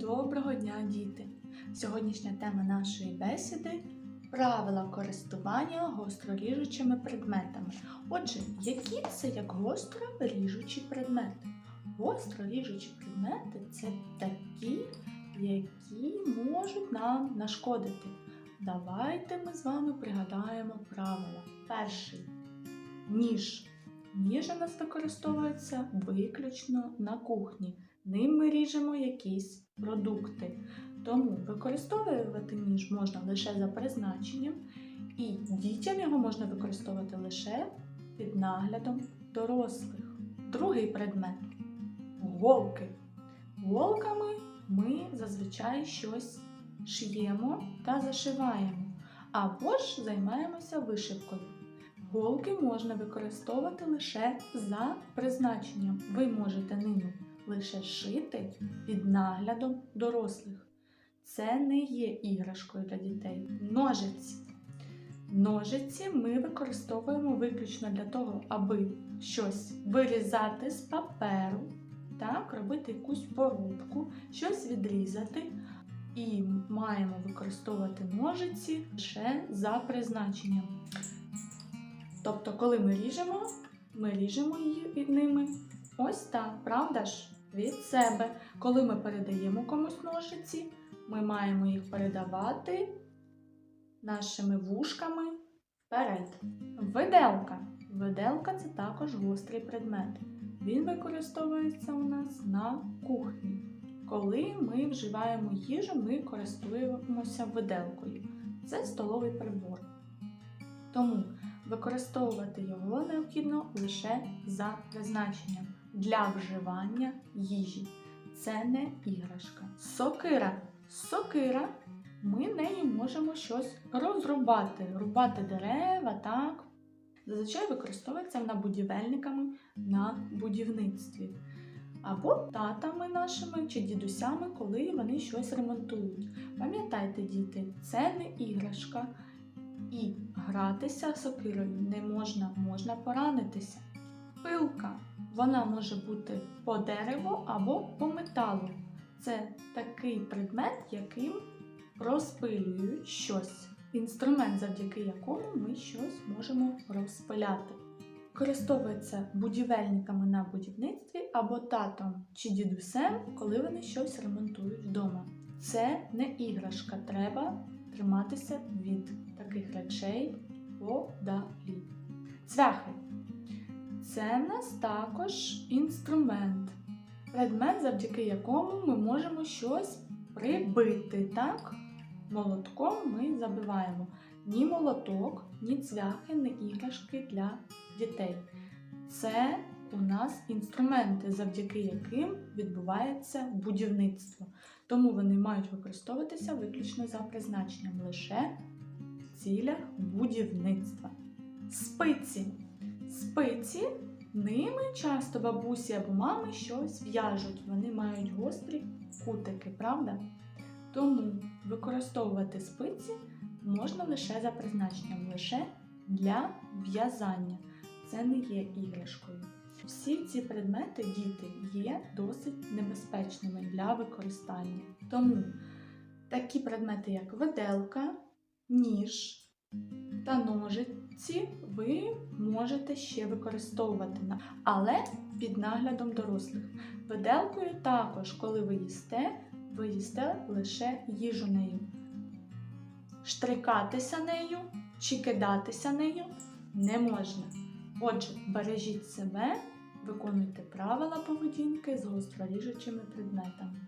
Доброго дня, діти! Сьогоднішня тема нашої бесіди правила користування гостроріжучими предметами. Отже, які це як гостро ріжучі предмети? Гостро ріжучі предмети це такі, які можуть нам нашкодити. Давайте ми з вами пригадаємо правила. Перший ніж. Ніж у нас використовується виключно на кухні. Ним ми ріжемо якісь продукти. Тому використовувати ніж можна лише за призначенням, і дітям його можна використовувати лише під наглядом дорослих. Другий предмет голки. Голками ми зазвичай щось шиємо та зашиваємо, або ж займаємося вишивкою. Голки можна використовувати лише за призначенням. Ви можете ними лише шити під наглядом дорослих. Це не є іграшкою для дітей. Ножиці. Ножиці ми використовуємо виключно для того, аби щось вирізати з паперу, так, робити якусь порубку, щось відрізати. І маємо використовувати ножиці лише за призначенням. Тобто, коли ми ріжемо, ми ріжемо її від ними ось так, правда ж? Від себе. Коли ми передаємо комусь ножиці, ми маємо їх передавати нашими вушками вперед. Виделка. Виделка це також гострий предмет. Він використовується у нас на кухні. Коли ми вживаємо їжу, ми користуємося виделкою. Це столовий прибор. Тому використовувати його необхідно лише за призначенням для вживання їжі. Це не іграшка. Сокира. Сокира. Ми нею можемо щось розрубати, рубати дерева, так. Зазвичай використовується вона будівельниками на будівництві. Або татами нашими чи дідусями, коли вони щось ремонтують. Пам'ятайте, діти, це не іграшка. І гратися сокирою не можна, можна поранитися. Пилка. Вона може бути по дереву або по металу. Це такий предмет, яким розпилюють щось. Інструмент, завдяки якому ми щось можемо розпиляти. Користовується будівельниками на будівництві або татом чи дідусем, коли вони щось ремонтують вдома. Це не іграшка, треба триматися від таких речей подалі. Цвяхи. Це в нас також інструмент, предмет, завдяки якому ми можемо щось прибити. Так? Молотком ми забиваємо. Ні молоток, ні цвяхи, ні іграшки для дітей. Це у нас інструменти, завдяки яким відбувається будівництво. Тому вони мають використовуватися виключно за призначенням лише в цілях будівництва. Спиці. Спиці ними часто бабусі або мами щось в'яжуть. Вони мають гострі кутики, правда? Тому використовувати спиці можна лише за призначенням, лише для в'язання. Це не є іграшкою. Всі ці предмети, діти, є досить небезпечними для використання. Тому такі предмети, як виделка, ніж та ножиці, ви можете ще використовувати, але під наглядом дорослих. Виделкою також, коли ви їсте, ви їсте лише їжу нею. Штрикатися нею чи кидатися нею не можна. Отже, бережіть себе, виконуйте правила поведінки з гостроріжучими предметами.